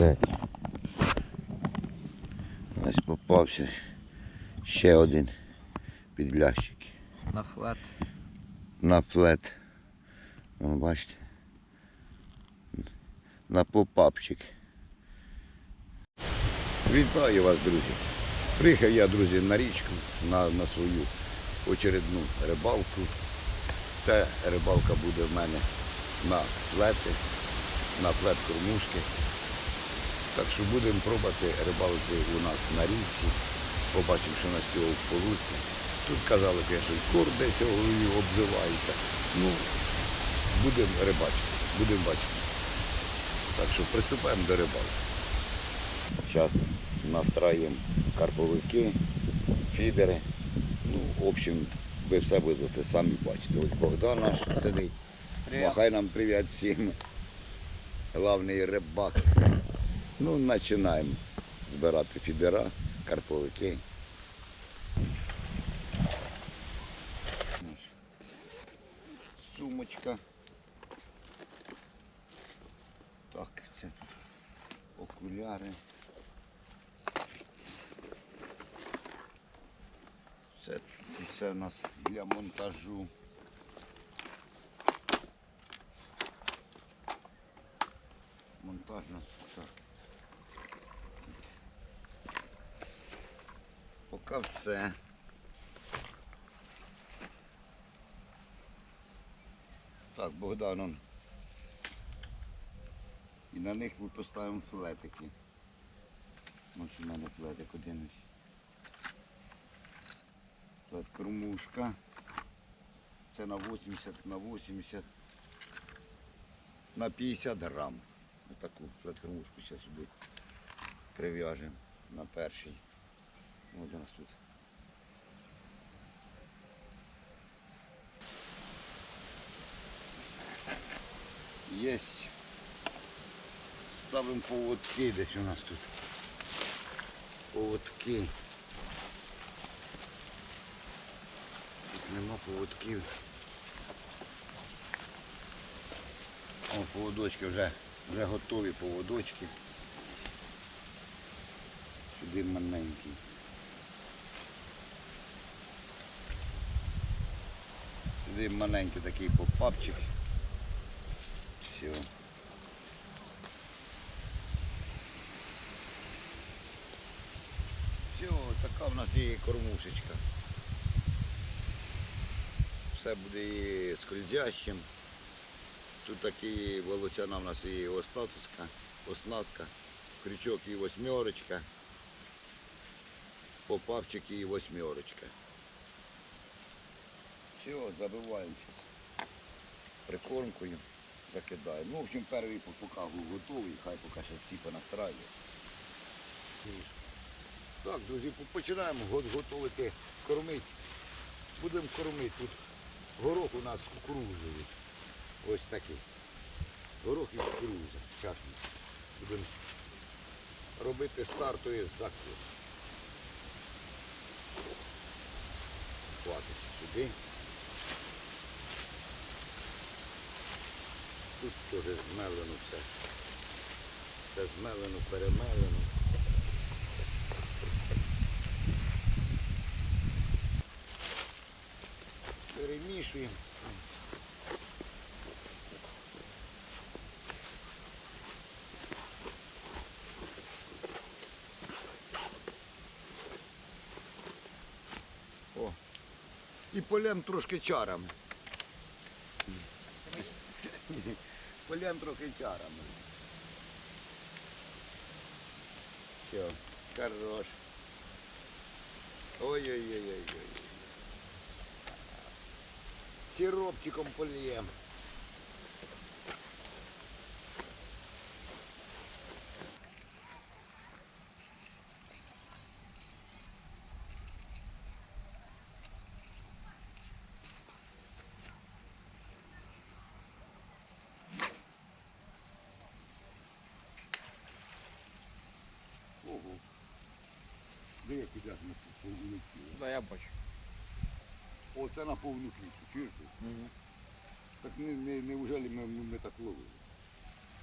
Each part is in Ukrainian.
Все. Ось попався ще один підлящик. На флет. На плет. О, бачите. На попапчик. Вітаю вас, друзі. Приїхав я, друзі, на річку, на, на свою очередну рибалку. Це рибалка буде в мене на плети, на плет кормушки. Так що будемо пробувати рибалити у нас на річці. Побачимо, що у нас цього в полуці. Тут казали, що кор десь обзивається. Ну, будемо рибачити, будемо бачити. Так що приступаємо до рибалки. Зараз настраюємо карповики, фідери. Ну, в общем, ви все будете самі бачити. Ось Богдан наш сидить. Махай нам привіт всім. Главний рибак. Ну, починаємо збирати фідера, карповики. Сумочка. Так, це окуляри. Це, це у нас для монтажу. Монтажна так. Поки все. Так, Богдан он. І на них ми поставимо флетики. Ось у мене флетик один. Флет кормушка. Це на 80, на 80, на 50 грам. Отаку кормушку зараз сюди прив'яжемо на перший. Ось у нас тут. Есть. Ставимо поводки десь у нас тут. Поводки. Тут нема поводків. О, поводочки вже, вже готові поводочки. Сюди маленький. Сюди маленький такий попапчик. Все. Все, така в нас є кормушечка. Все буде і скользящим. Тут такі волосяна в нас і остатуска, оснастка, крючок і восьмерочка, попапчик і восьмерочка. Все, забиваємо зараз прикормкою Закидаємо. Ну, в общем, перший поки готовий, хай поки ще всі понастраює. Так, друзі, починаємо го- готувати, кормити. Будемо кормити. Тут горох у нас кукурузовий. Ось такий. Горох і кукуруза. Зараз будемо робити стартовий закид. Хватить сюди. Тут теж змелено все. Все змелено, перемелено. Перемішуємо. О. І полем трошки чарами. Полем трохи чарами. Все, хорош. Ой-ой-ой-ой-ой. Сиропчиком польем. Підряд на повну? Да, я бачу. Оце на повну клітку, чуєш ти? Так не, не, неужели ми, ми, ми так ловили?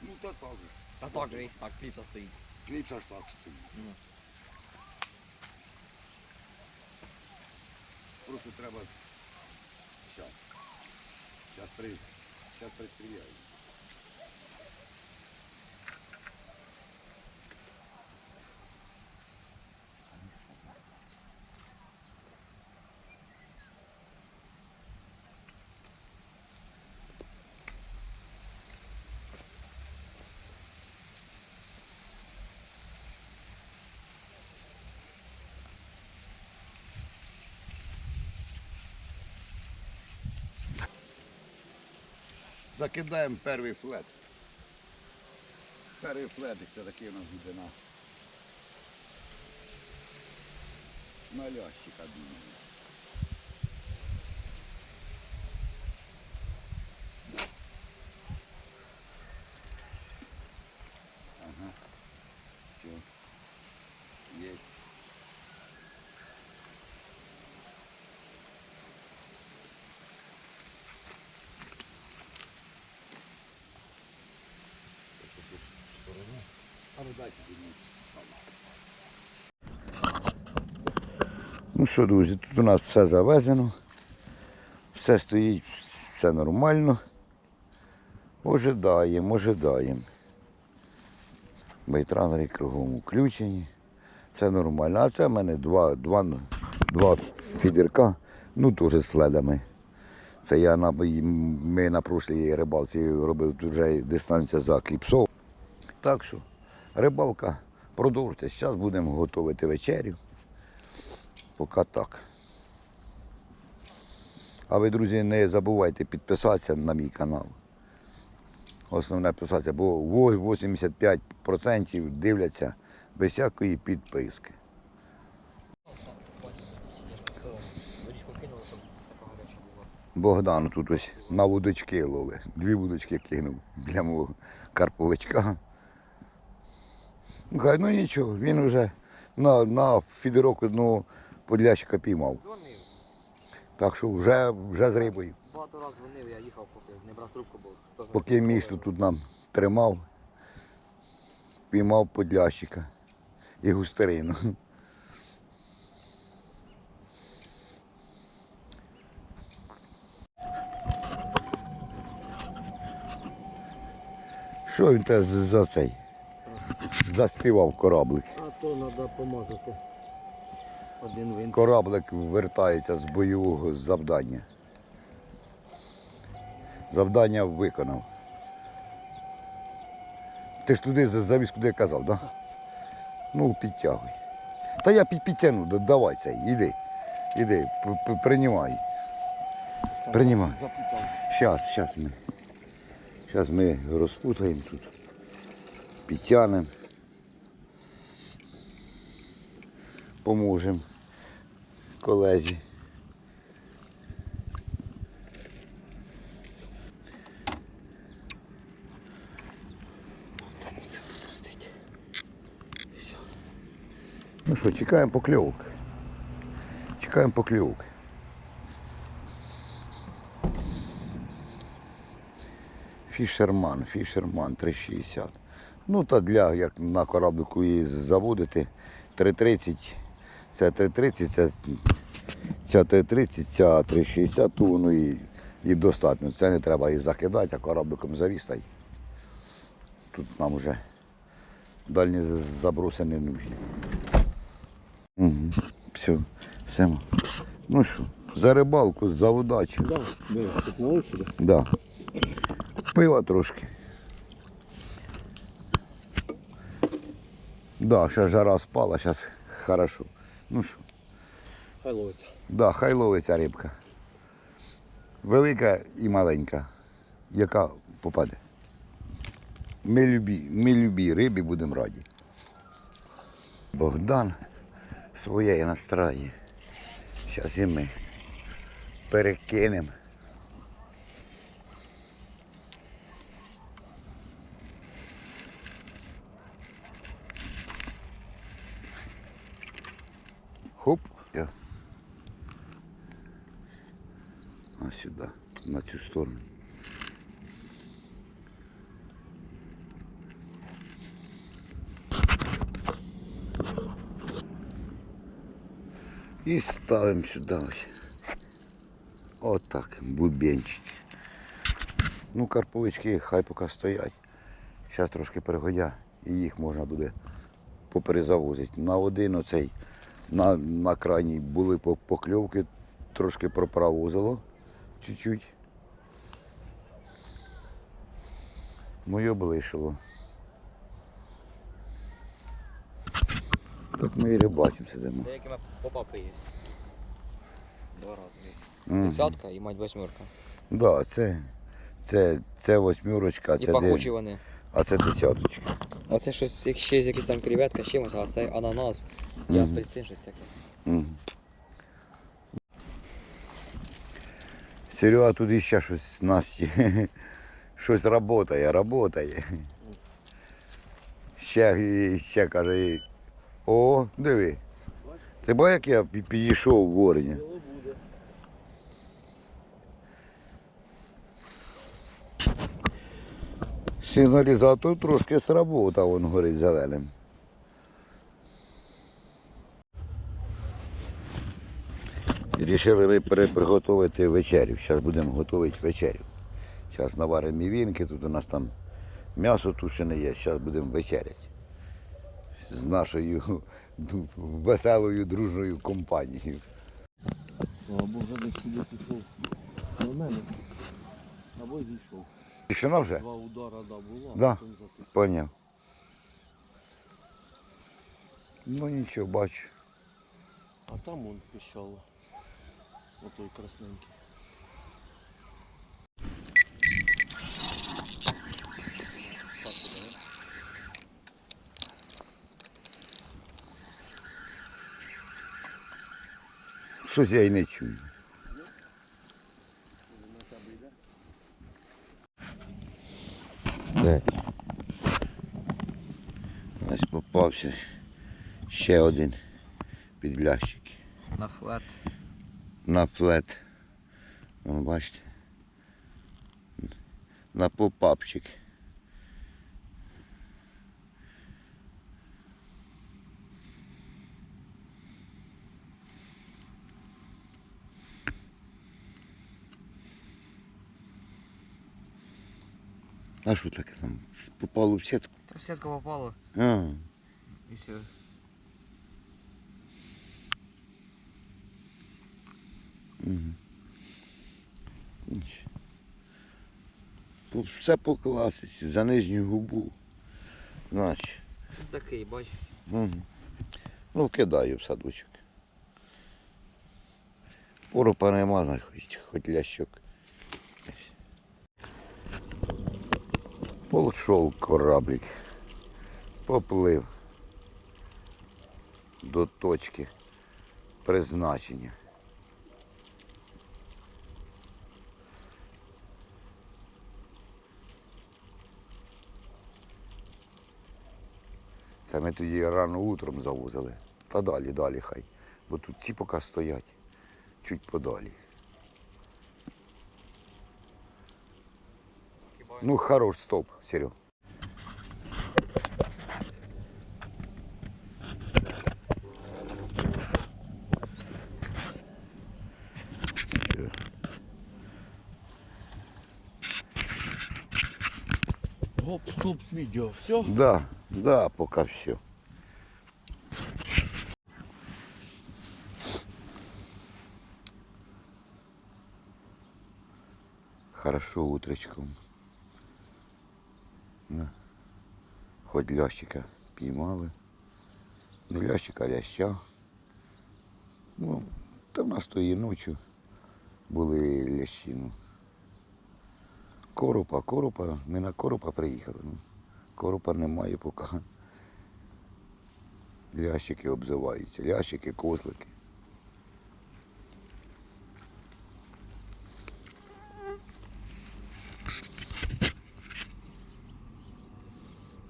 Ну та так же. А так же і так, кліпса стоїть. Кліпса ж так стоїть. Ну. Просто треба. Щас. Щас при. Щас пристріляю. Закидаємо перший флет. Перший флет, це такий у нас буде на. На лящика. Ага. Все. Есть. А ну що, друзі, тут у нас все завезено. Все стоїть, все нормально. Ожидаємо, ожидаємо. Байтранери кругом включені. Все нормально. А це в мене два, два, два фідерка, ну теж з фледами. Це я на, ми на прошлій рибалці робив вже дистанція за кліпсов. Так що рибалка продовжується. Зараз будемо готувати вечерю. Поки так. А ви, друзі, не забувайте підписатися на мій канал. Основне підписатися, бо 85% дивляться без всякої підписки. Богдан тут ось на вудочки ловить. Дві вудочки кинув для мого карповичка. Ну, хай, ну нічого, він вже на, на фідерок одного подлящика піймав. Дзвонив. Так що вже, вже з рибою. Багато разів дзвонив, я їхав, поки не брав трубку, бо хто Поки місто тут нам тримав, піймав подлящика і густерину. Що він за за цей? Заспівав кораблик. А то треба помазати. Один винт. Кораблик вертається з бойового завдання. Завдання виконав. Ти ж туди за- завіз, куди я казав, так? Да? Ну, підтягуй. Та я під, підтягну, да- давай цей, іди. Іди, приймай. приймай. Щас, щас ми. Щас ми розпутаємо тут. Підтягнемо. Поможемо колезі. Ну що, чекаємо покльовок. Чекаємо покльовок. Фішерман, фішерман 360. Ну та для, як на кораблику її заводити, 330, це 330, це ця 330, ця 360, то воно і, і достатньо. Це не треба і закидати, а корабликом завістай. Тут нам вже дальні заброси не нужні. Угу. Все, все. Ну що, за рибалку, за удачу. Да, тут. Да. Пива трошки. Да, ще жара спала, зараз хорошо. Ну що, Хай ловиться. да, хай ловиться рибка. Велика і маленька. Яка попаде. Ми любі, ми любі рибі будемо раді. Богдан своєї настрої. Зараз і ми перекинемо. Хоп. А сюди, на цю сторону. І ставим сюди ось. Отак, бубенчики. Ну, карповички хай поки стоять. Зараз трошки перегодя і їх можна буде поперезавозити. На один оцей на, на крайній були покльовки, трошки пропровозило чуть-чуть. Моє облишило. Так ми і рибачимо сидимо. Деякими попапи є. Два рази. Десятка і мать восьмерка. Да, це, це, це восьмерочка, І це, пахучі де, вони. А це десяточка. А це щось, як ще якісь там креветка, з чимось, а це ананас. Я Мгм. апельсин, щось таке. Мгм. Серега тут іще щось з Насті. Щось працює, працює. Ще, ще каже, о, диви. Ти бачиш, як я пі- підійшов в горені? Сигналізатор трошки сработав, він горить зеленим. Рішили ми приготувати вечерю. Зараз будемо готувати вечерю. Зараз наваримо мівінки, тут у нас там м'ясо тушене є, зараз будемо вечеряти. З нашою ну, веселою дружною компанією. Або вже десь сюди пішов до мене, або зійшов. Тишина вже? Два удара да, було, Да. а потім засипав. Поняв. Ну нічого, бачу. А там он піщало. Отой красненький. Щось я й не чую. Де? Ось попався ще один підлящик. На флет. На флет. Бачите? На попапчик. А що таке там? Попало в сітку? Та в сітку попало. А, І все. угу. Все по класиці, за нижню губу. Значить. Такий, бач. Угу. Ну, кидаю в садочок. Поропа нема, хоч, хоч лящок. Полшов кораблик. Поплив до точки призначення. Це ми тоді рано утром завозили. Та далі, далі хай. Бо тут ці поки стоять. Чуть подалі. Ну, хорош, стоп, Серег. Гоп, стоп, відео. Все? Да, да, пока все. Хорошо утречком. На. Хоть лящика піймали. Не лящика, а ляща. Ну, та в нас тої ночі були лящі. Ну. Коропа, коропа, ми на коропа приїхали. Ну. Коропа немає поки. Лящики обзиваються, лящики, козлики.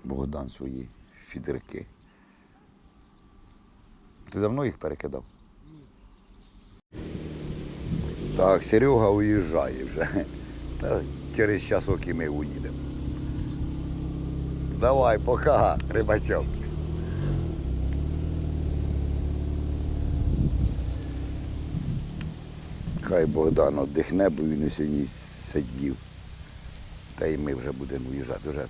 Богдан свої фідерки. Ти давно їх перекидав? Так, Серега уїжджає вже. Та через часок і ми уїдемо. Давай, пока, рибачок. Хай Богдан віддихне, бо він сьогодні сидів. Та й ми вже будемо уїжджати. Вже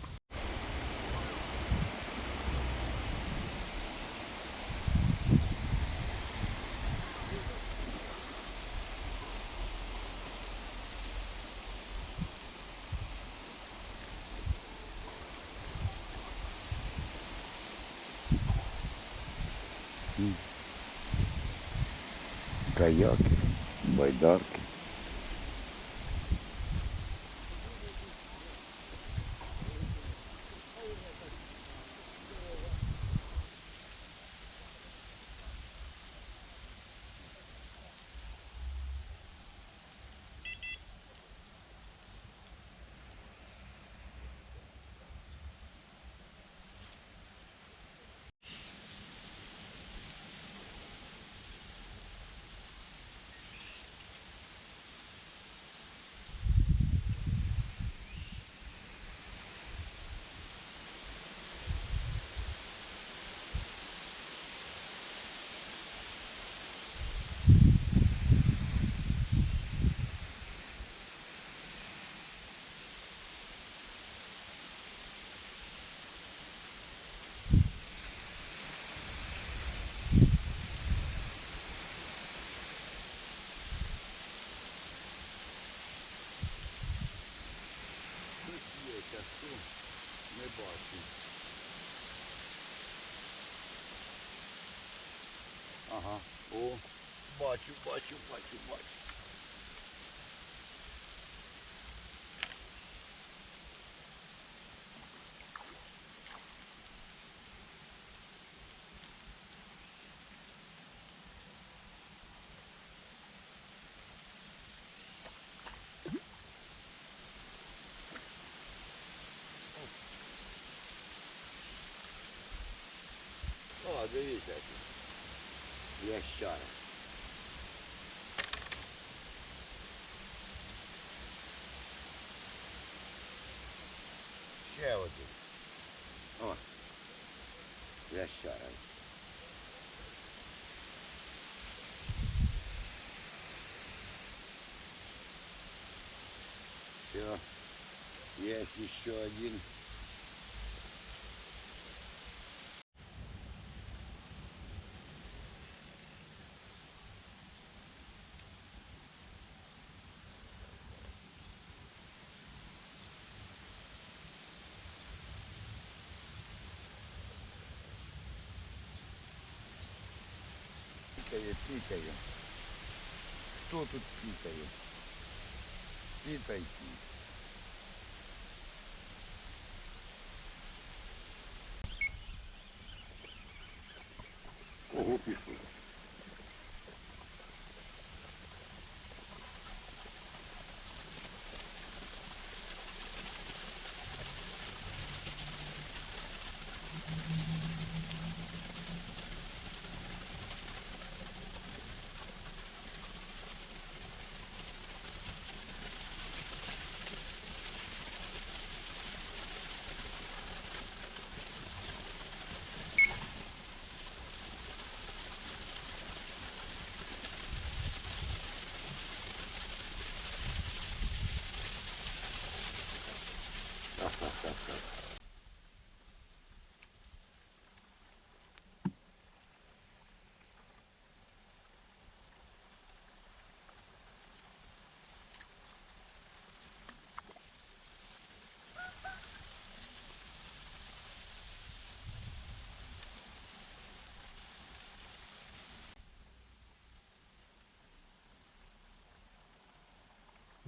каяки, байдарки. Не бачу. Ага. О, бачу, бачу, бачу, бачу. О, дивіться. Ящара. Ще один. О. Ящара. Все. Есть еще один. Пікає, Кто тут пікає? Пітайте. Ого, пішов.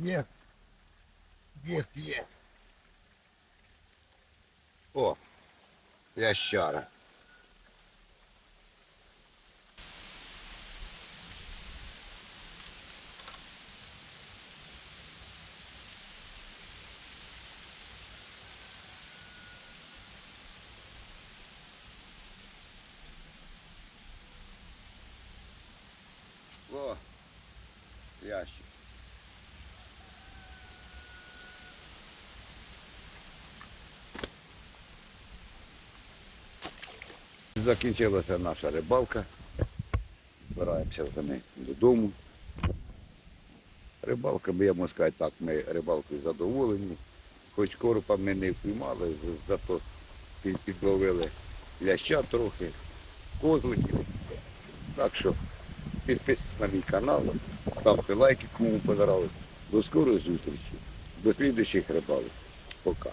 Є. Є, є. О, ящара. О, ящик. Закінчилася наша рибалка. Збираємося вже ми додому. рибалка, я можу сказати так, ми рибалкою задоволені. Хоч коропа ми не впіймали, зато підловили ляща трохи, козликів. Так що підписуйтесь на мій канал, ставте лайки, кому понравилось. До скорої зустрічі, до слідуючих рибалок. Пока.